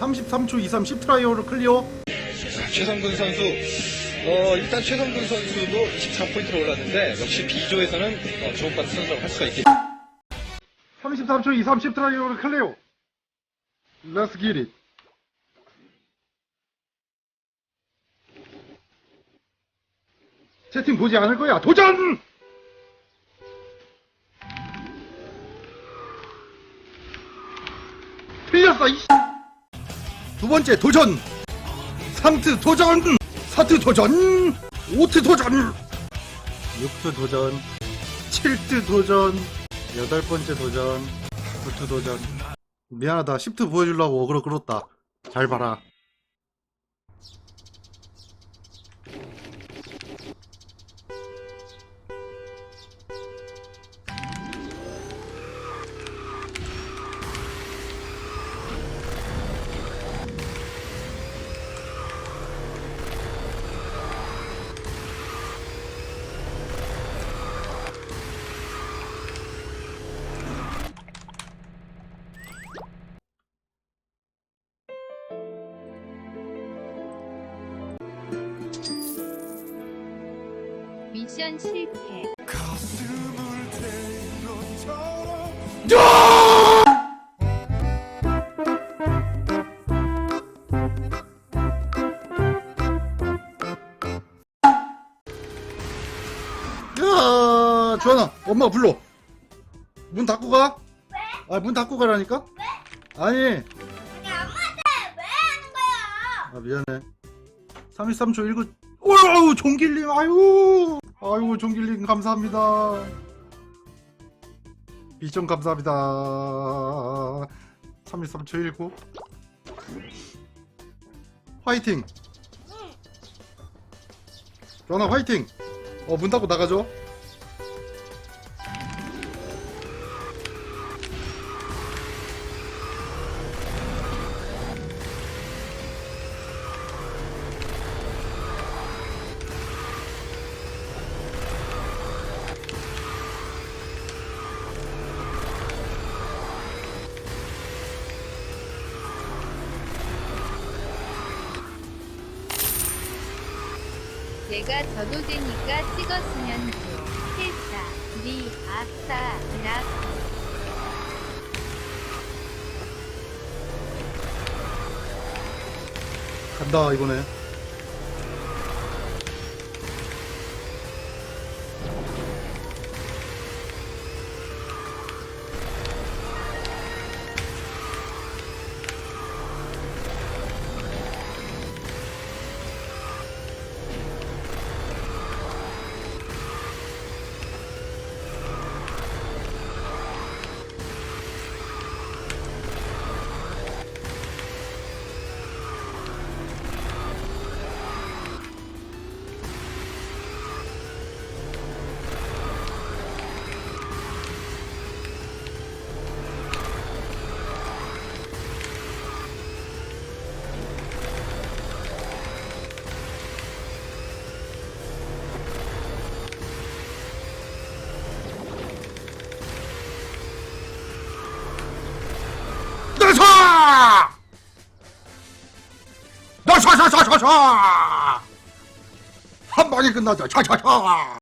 33초 23 10트라이어로 클리어 최성근 선수, 어, 일단 최성근 선수도 23포인트로 올랐는데, 역시 B조에서는 어, 주목받는 선수라고 할 수가 있겠죠. 33초 23 10트라이어로 클리어 Let's get it 채팅 보지 않을 거야 도전! 틀렸어 이씨 두 번째 도전. 3트 도전 4트 도전 5트 도전. 6트 도전 7트 도전 여덟 번째 도전 9트 도전. 미안하다. 10트 보여주려고 어그로 끌었다. 잘 봐라 미션 실패. 야 주환아 엄마가 불러 문 닫고 가? 왜? 아 문 닫고 가라니까? 왜? 아니 아니 엄마한테 왜 하는 거야? 아 미안해 33초 19 어우 종길님 아유 아유 종길님 감사합니다. 비전 감사합니다. 33초 19 화이팅! 전화 화이팅! 어 문 닫고 나가죠 내가 저도되니까 찍었으면 줘. 필사, 리, 아싸, 라. 간다 이거 네 나사! 나사사사사사! 한 방에 끝나자. 차차차!